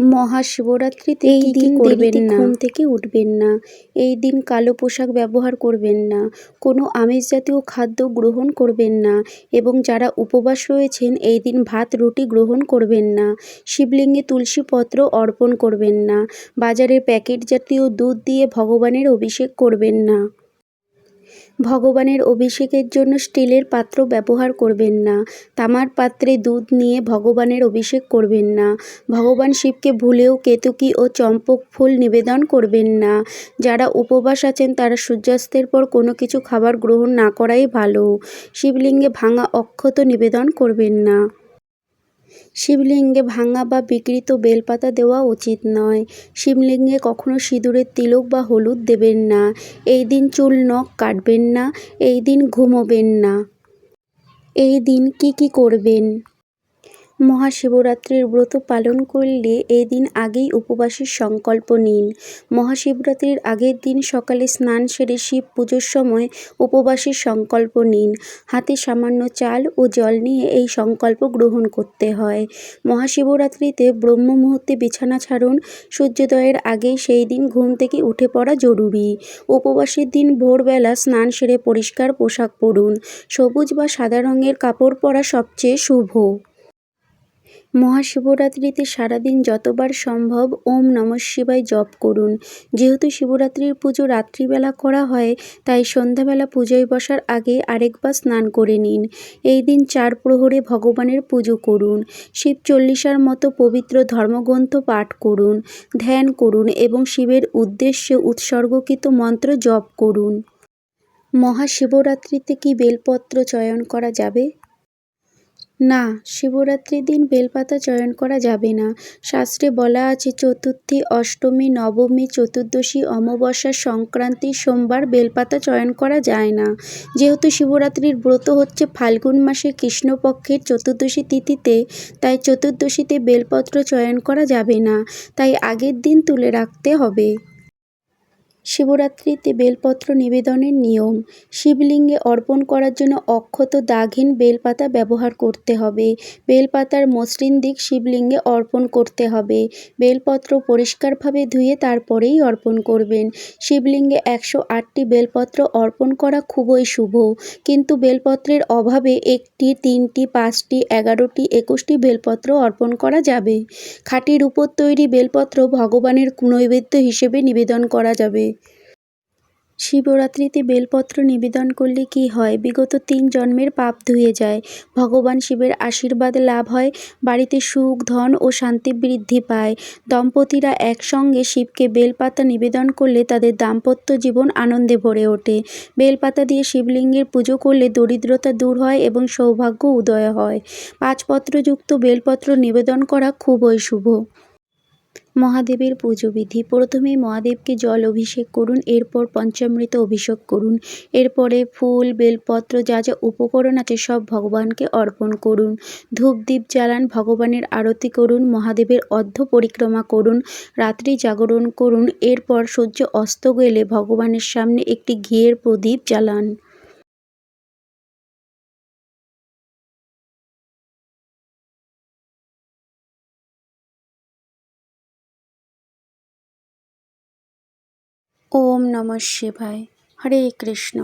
মহাশিবরাত্রিতে এই দিন করবেন না। ঘুম থেকে উঠবেন না। এই দিন কালো পোশাক ব্যবহার করবেন না। কোনো আমিষ জাতীয় খাদ্য গ্রহণ করবেন না এবং যারা উপবাস রয়েছেন এই দিন ভাত রুটি গ্রহণ করবেন না। শিবলিঙ্গে তুলসী পত্র অর্পণ করবেন না। বাজারের প্যাকেট জাতীয় দুধ দিয়ে ভগবানের অভিষেক করবেন না। ভগবানের অভিষেকের জন্য স্টিলের পাত্র ব্যবহার করবেন না। তামার পাত্রে দুধ নিয়ে ভগবানের অভিষেক করবেন না। ভগবান শিবকে ভুলেও কেতুকি ও চম্পক ফুল নিবেদন করবেন না। যারা উপবাস আছেন, তারা সূর্যাস্তের পর কোনো কিছু খাবার গ্রহণ না করাই ভালো। শিবলিঙ্গে ভাঙা অক্ষত নিবেদন করবেন না। শিবলিঙ্গে ভাঙা বা বিকৃত বেলপাতা দেওয়া উচিত নয়। শিবলিঙ্গে কখনো সিঁদুরের তিলক বা হলুদ দেবেন না। এই দিন চুল, নখ কাটবেন না। এই দিন ঘুমোবেন না। এই দিন কি কি করবেন? মহাশিবরাত্রির ব্রত পালন করলে এই দিন আগেই উপবাসের সংকল্প নিন। মহাশিবরাত্রির আগের দিন সকালে স্নান সেরে শিব পুজোর সময় উপবাসের সংকল্প নিন। হাতে সামান্য চাল ও জল নিয়ে এই সংকল্প গ্রহণ করতে হয়। মহাশিবরাত্রিতে ব্রহ্ম মুহূর্তে বিছানা ছাড়ুন। সূর্যোদয়ের আগেই সেই দিন ঘুম থেকে উঠে পড়া জরুরি। উপবাসের দিন ভোরবেলা স্নান সেরে পরিষ্কার পোশাক পরুন। সবুজ বা সাদা রঙের কাপড় পরা সবচেয়ে শুভ। মহাশিবরাত্রিতে সারাদিন যতবার সম্ভব ওম নমঃ শিবায় জপ করুন। যেহেতু শিবরাত্রির পুজো রাত্রিবেলা করা হয়, তাই সন্ধ্যাবেলা পুজোয় বসার আগে আরেকবার স্নান করে নিন। এই দিন চার প্রহরে ভগবানের পুজো করুন। শিব চল্লিশার মতো পবিত্র ধর্মগ্রন্থ পাঠ করুন, ধ্যান করুন এবং শিবের উদ্দেশ্যে উৎসর্গকৃত মন্ত্র জপ করুন। মহাশিবরাত্রিতে কি বেলপত্র চয়ন করা যাবে? না, শিবরাত্রির দিন বেলপাতা চয়ন করা যাবে না। শাস্ত্রে বলা আছে, চতুর্থী অষ্টমী, নবমী, চতুর্দশী, অমাবস্যা সংক্রান্তি সোমবার বেলপাতা চয়ন করা যায় না। যেহেতু শিবরাত্রির ব্রত হচ্ছে ফাল্গুন মাসে কৃষ্ণপক্ষের চতুর্দশী তিথিতে, তাই চতুর্দশীতে বেলপত্র চয়ন করা যাবে না। তাই আগের দিন তুলে রাখতে হবে। শিবরাত্রিতে বেলপত্র নিবেদনের নিয়ম। শিবলিঙ্গে অর্পণ করার জন্য অক্ষত দাগহীন বেলপাতা ব্যবহার করতে হবে। বেলপাতার মসৃণ দিক শিবলিঙ্গে অর্পণ করতে হবে। বেলপত্র পরিষ্কারভাবে ধুয়ে তারপরেই অর্পণ করবেন। শিবলিঙ্গে একশো আটটি বেলপত্র অর্পণ করা খুবই শুভ। কিন্তু বেলপত্রের অভাবে একটি, তিনটি, পাঁচটি, এগারোটি, একুশটি বেলপত্র অর্পণ করা যাবে। খাঁটির উপর তৈরি বেলপত্র ভগবানের নৈবেদ্য হিসেবে নিবেদন করা যাবে। শিবরাত্রিতে বেলপত্র নিবেদন করলে কি হয়? বিগত তিন জন্মের পাপ ধুয়ে যায়। ভগবান শিবের আশীর্বাদ লাভ হয়, বাড়িতে সুখ, ধন ও শান্তি বৃদ্ধি পায়। দম্পতিরা একসঙ্গে শিবকে বেলপাতা নিবেদন করলে তাদের দাম্পত্য জীবন আনন্দে ভরে ওঠে। বেলপাতা দিয়ে শিবলিঙ্গের পুজো করলে দরিদ্রতা দূর হয় এবং সৌভাগ্য উদয় হয়। পাঁচপত্রযুক্ত বেলপত্র নিবেদন করা খুবই শুভ। মহাদেবের পুজো বিধি প্রথমেই মহাদেবকে জল অভিষেক করুন, এরপর পঞ্চামৃত অভিষেক করুন, এরপরে ফুল, বেলপত্র, যা যা উপকরণ আছে সব ভগবানকে অর্পণ করুন। ধূপ দ্বীপ জ্বালান, ভগবানের আরতি করুন, মহাদেবের অর্ধ পরিক্রমা করুন, রাত্রি জাগরণ করুন, এরপর সূর্য অস্ত গেলে ভগবানের সামনে একটি ঘিয়ের প্রদীপ জ্বালান। ওম নমঃ শিবায়। হরে কৃষ্ণ।